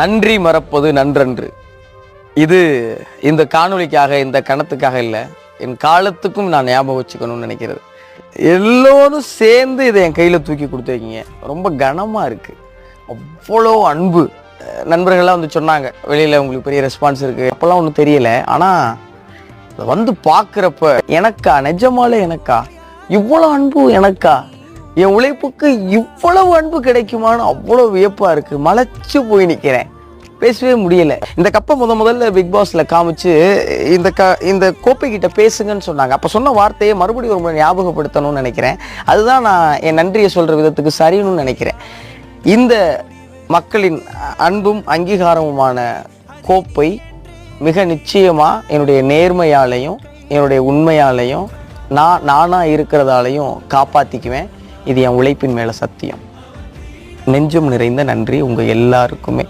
நன்றி மறப்பது நன்றன்று. இது இந்த காணொலிக்காக இந்த கணத்துக்காக இல்லை. என் காலத்துக்கும் நான் ஞாபகம் வச்சுக்கணும்னு நினைக்கிறது. எல்லோரும் சேர்ந்து இதை என் கையில் தூக்கி கொடுத்துருக்கீங்க ரொம்ப கனமாக இருக்குது அவ்வளோ அன்பு. நண்பர்கள்லாம் வந்து சொன்னாங்க. வெளியில் உங்களுக்கு பெரிய ரெஸ்பான்ஸ் இருக்குது அப்போல்லாம் ஒன்றும் தெரியல. ஆனால் வந்து பார்க்குறப்ப எனக்கா? நிஜமாலே எனக்கா? இவ்வளோ அன்பு எனக்கா? என் உழைப்புக்கு இவ்வளவு அன்பு கிடைக்குமான்னு அவ்வளோ வியப்பாக இருக்குது மலைச்சு போய் நிற்கிறேன் பேசவே முடியல. இந்த கப்பை முத முதல்ல பிக் பாஸ்ல காமிச்சு இந்த க இந்த கோப்பை கிட்ட பேசுங்கன்னு சொன்னாங்க. அப்போ சொன்ன வார்த்தையை மறுபடியும் ஒரு முறை ஞாபகப்படுத்தணும்னு நினைக்கிறேன். அதுதான் நான் என் நன்றியை சொல்ற விதத்துக்கு சரின்னு நினைக்கிறேன். இந்த மக்களின் அன்பும் அங்கீகாரமுமான கோப்பை மிக நிச்சயமாக என்னுடைய நேர்மையாலையும் என்னுடைய உண்மையாலையும் நான் நானாக இருக்கிறதாலையும் காப்பாற்றிக்குவேன் இது என் உழைப்பின் மேலே சத்தியம். நெஞ்சம் நிறைந்த நன்றி உங்கள் எல்லாருக்குமே.